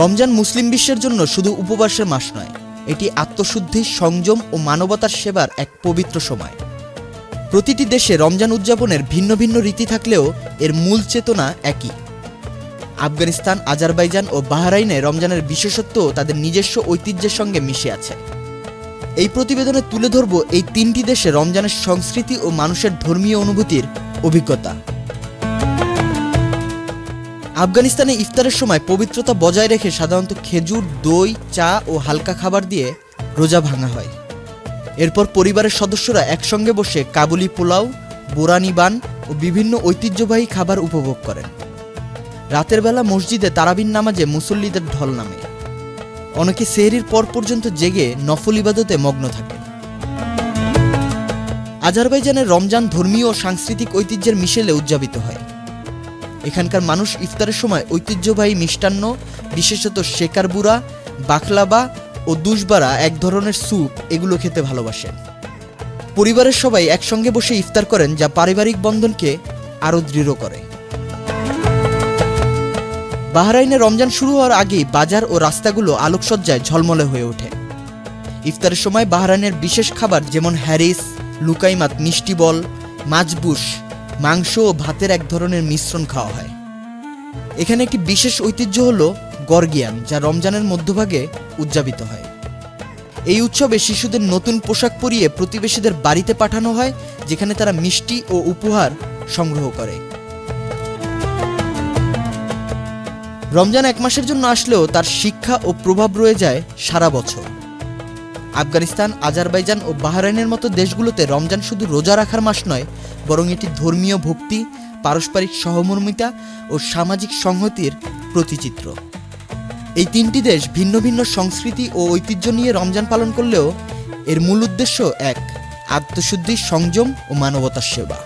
রমজান মুসলিম বিশ্বের জন্য শুধু উপবাসের মাস নয়, এটি আত্মশুদ্ধি, সংযম ও মানবতার সেবার এক পবিত্র সময়। প্রতিটি দেশে রমজান উদযাপনের ভিন্ন ভিন্ন রীতি থাকলেও এর মূল চেতনা একই। আফগানিস্তান, আজারবাইজান ও বাহরাইনে রমজানের বিশেষত্ব তাদের নিজস্ব ঐতিহ্যের সঙ্গে মিশে আছে। এই প্রতিবেদনে তুলে ধরব এই তিনটি দেশে রমজানের সংস্কৃতি ও মানুষের ধর্মীয় অনুভূতির অভিজ্ঞতা। আফগানিস্তানে ইফতারের সময় পবিত্রতা বজায় রেখে সাধারণত খেজুর, দই, চা ও হালকা খাবার দিয়ে রোজা ভাঙা হয়। এরপর পরিবারের সদস্যরা একসঙ্গে বসে কাবুলি পোলাও, বোরানি বান ও বিভিন্ন ঐতিহ্যবাহী খাবার উপভোগ করেন। রাতের বেলা মসজিদে তারাবিন নামাজে মুসল্লিদের ঢল নামে। অনেকে সেহরির পর পর্যন্ত জেগে নফল ইবাদতে মগ্ন থাকেন। আজারবাইজানের রমজান ধর্মীয় ও সাংস্কৃতিক ঐতিহ্যের মিশেলে উদযাপিত হয়। এখানকার মানুষ ইফতারের সময় ঐতিহ্যবাহী মিষ্টান্ন, বিশেষত শেকার বুড়া, বাকলাবা ও দুশবারা এক ধরনের স্যুপ এগুলো খেতে ভালোবাসেন পরিবারের সবাই একসঙ্গে বসে ইফতার করেন যা পারিবারিক বন্ধনকে আরও দৃঢ় করে। বাহরাইনে রমজান শুরু হওয়ার আগেই বাজার ও রাস্তাগুলো আলোকসজ্জায় ঝলমলে হয়ে ওঠে। ইফতারের সময় বাহরাইনের বিশেষ খাবার যেমন হ্যারিস, লুকাইমাত মিষ্টি বল মাছবুস মাংস ও ভাতের এক ধরনের মিশ্রণ খাওয়া হয়। এখানে একটি বিশেষ ঐতিহ্য হল গর্গিয়ান, যা রমজানের মধ্যভাগে উদযাপিত হয়। এই উৎসবে শিশুদের নতুন পোশাক পরিয়ে প্রতিবেশীদের বাড়িতে পাঠানো হয়, যেখানে তারা মিষ্টি ও উপহার সংগ্রহ করে। রমজান এক মাসের জন্য আসলেও তার শিক্ষা ও প্রভাব রয়ে যায় সারা বছর। আফগানিস্তান, আজারবাইজান ও বাহরাইনের মতো দেশগুলোতে রমজান শুধু রোজা রাখার মাস নয়, বরং এটি ধর্মীয় ভক্তি, পারস্পরিক সহমর্মিতা ও সামাজিক সংহতির প্রতিচিত্র। এই তিনটি দেশ ভিন্ন ভিন্ন সংস্কৃতি ও ঐতিহ্য নিয়ে রমজান পালন করলেও এর মূল উদ্দেশ্য এক, আত্মশুদ্ধি, সংযম ও মানবতার সেবা।